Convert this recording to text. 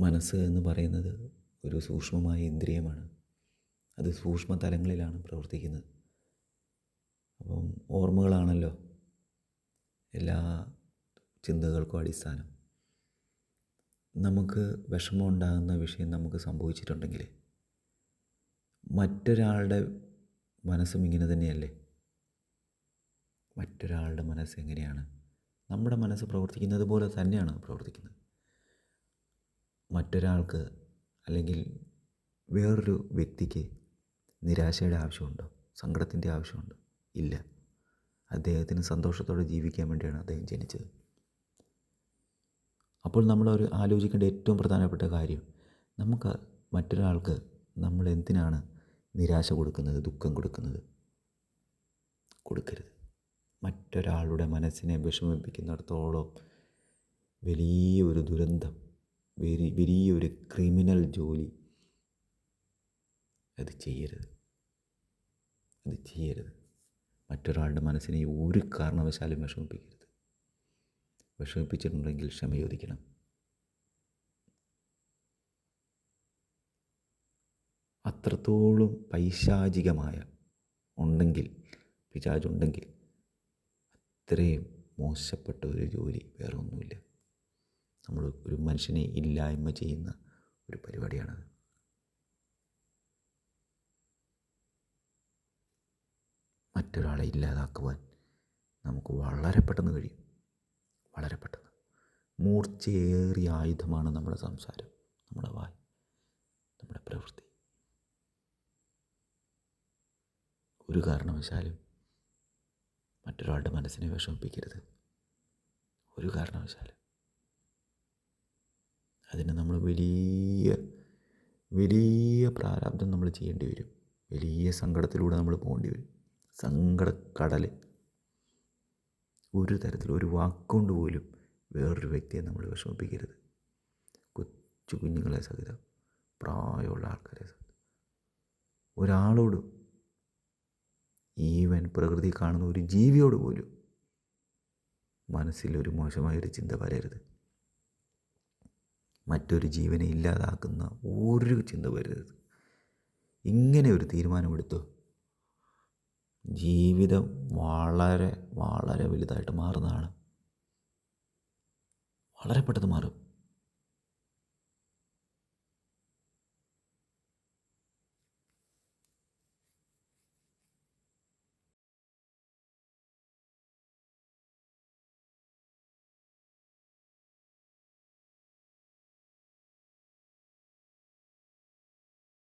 മനസ്സ് എന്ന് പറയുന്നത് ഒരു സൂക്ഷ്മമായ ഇന്ദ്രിയമാണ്. അത് സൂക്ഷ്മ തലങ്ങളിലാണ് പ്രവർത്തിക്കുന്നത്. അപ്പം ഓർമ്മകളാണല്ലോ എല്ലാ ചിന്തകൾക്കും അടിസ്ഥാനം. നമുക്ക് വിഷമം ഉണ്ടാകുന്ന വിഷയം നമുക്ക് സംഭവിച്ചിട്ടുണ്ടെങ്കിൽ മറ്റൊരാളുടെ മനസ്സും ഇങ്ങനെ തന്നെയല്ലേ? മറ്റൊരാളുടെ മനസ്സ് എങ്ങനെയാണ്? നമ്മുടെ മനസ്സ് പ്രവർത്തിക്കുന്നത് പോലെ തന്നെയാണ് പ്രവർത്തിക്കുന്നത്. മറ്റൊരാൾക്ക് അല്ലെങ്കിൽ വേറൊരു വ്യക്തിക്ക് നിരാശയുടെ ആവശ്യമുണ്ടോ? സങ്കടത്തിന്റെ ആവശ്യമുണ്ടോ? ഇല്ല. അദ്ദേഹത്തിന് സന്തോഷത്തോടെ ജീവിക്കാൻ വേണ്ടിയാണ് അദ്ദേഹം ജനിച്ചത്. അപ്പോൾ നമ്മൾ ഒരു ആലോചിക്കേണ്ട ഏറ്റവും പ്രധാനപ്പെട്ട കാര്യം നമുക്ക് മറ്റൊരാൾക്ക് നമ്മൾ എന്തിനാണ് നിരാശ കൊടുക്കുന്നത് ദുഃഖം കൊടുക്കുന്നത്? കൊടുക്കരുത്. മറ്റൊരാളുടെ മനസ്സിനെ വിഷമിപ്പിക്കുന്നിടത്തോളം വലിയൊരു ദുരന്തം വലിയ വലിയൊരു ക്രിമിനൽ ജോലി. അത് ചെയ്യരുത്. അത് ചെയ്യരുത്. മറ്റൊരാളുടെ മനസ്സിനെ ഒരു കാരണവശാലും വിഷമിപ്പിക്കരുത്. വിഷമിപ്പിച്ചിട്ടുണ്ടെങ്കിൽ ക്ഷമ ചോദിക്കണം. അത്രത്തോളം പൈശാചികമായ ഉണ്ടെങ്കിൽ പിശാചുണ്ടെങ്കിൽ അത്രയും മോശപ്പെട്ട ഒരു ജോലി വേറെ ഒന്നുമില്ല നമ്മൾ ഒരു മനുഷ്യനെ ഇല്ലായ്മ ചെയ്യുന്ന ഒരു പരിപാടിയാണത്. മറ്റൊരാളെ ഇല്ലാതാക്കുവാൻ നമുക്ക് വളരെ പെട്ടെന്ന് കഴിയും. വളരെ പെട്ടെന്ന്. മൂർച്ചയേറിയ ആയുധമാണ് നമ്മുടെ സംസാരം നമ്മുടെ വായ് നമ്മുടെ പ്രവൃത്തി. ഒരു കാരണവശാലും മറ്റൊരാളുടെ മനസ്സിനെ വിഷമിപ്പിക്കരുത്. ഒരു കാരണവശാലും. അതിന് നമ്മൾ വലിയ വലിയ പ്രാരാബ്ദം നമ്മൾ ചെയ്യേണ്ടി വരും. വലിയ സങ്കടത്തിലൂടെ നമ്മൾ പോകേണ്ടി വരും. സങ്കടക്കടൽ ഒരു തരത്തിൽ ഒരു വാക്കുകൊണ്ട് പോലും വേറൊരു വ്യക്തിയെ നമ്മൾ വിഷമിപ്പിക്കരുത്. കൊച്ചു കുഞ്ഞുങ്ങളെ സഹിതം പ്രായമുള്ള ആൾക്കാരെ സഹിതം. ഒരാളോട് ഈവൻ പ്രകൃതി കാണുന്ന ഒരു ജീവിയോട് പോലും മനസ്സിലൊരു മോശമായൊരു ചിന്ത വരരുത്. മറ്റൊരു ജീവനെ ഇല്ലാതാക്കുന്ന ഒരു ചിന്ത വരരുത്. ഇങ്ങനെ ഒരു തീരുമാനമെടുത്തു? ജീവിതം വളരെ വളരെ വലുതായിട്ട് മാറുന്നതാണ്. വളരെ പെട്ടെന്ന് മാറും.